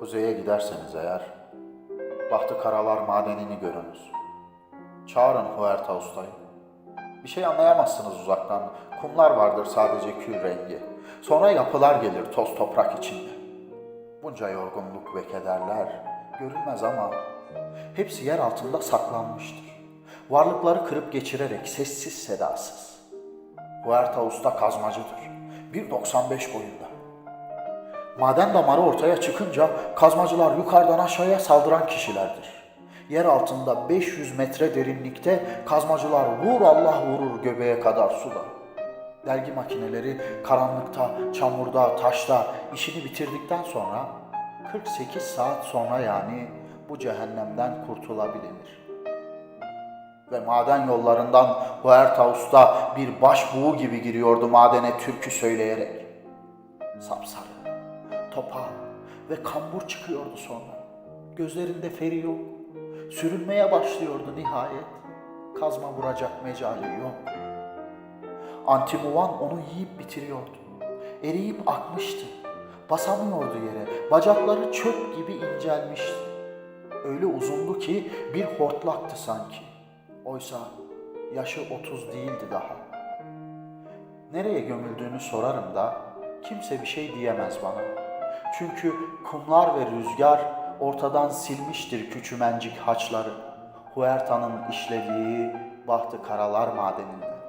Kuzeye giderseniz eğer, Bahtı Karalar madenini görünüz. Çağırın Huerta ustayı. Bir şey anlayamazsınız uzaktan. Kumlar vardır sadece kül rengi. Sonra yapılar gelir toz toprak içinde. Bunca yorgunluk ve kederler görünmez ama hepsi yer altında saklanmıştır. Varlıkları kırıp geçirerek sessiz sedasız. Huerta usta kazmacıdır. 1.95 boyunda. Maden damarı ortaya çıkınca kazmacılar yukarıdan aşağıya saldıran kişilerdir. Yer altında 500 metre derinlikte kazmacılar vur Allah vurur göbeğe kadar suda. Dergi makineleri karanlıkta, çamurda, taşta işini bitirdikten sonra 48 saat sonra yani bu cehennemden kurtulabilir. Ve maden yollarından Huerta Usta bir başbuğu gibi giriyordu madene türkü söyleyerek. Sapsarı, topa ve kambur çıkıyordu sonra. Gözlerinde feri yok. Sürünmeye başlıyordu nihayet. Kazma vuracak mecali yok. Antimuvan onu yiyip bitiriyordu. Eriyip akmıştı. Basamıyordu yere. Bacakları çöp gibi incelmişti. Öyle uzundu ki bir hortlaktı sanki. Oysa yaşı otuz değildi daha. Nereye gömüldüğünü sorarım da kimse bir şey diyemez bana. Çünkü kumlar ve rüzgar ortadan silmiştir küçümencik haçları. Huerta'nın işlediği bahtı karalar madeninde.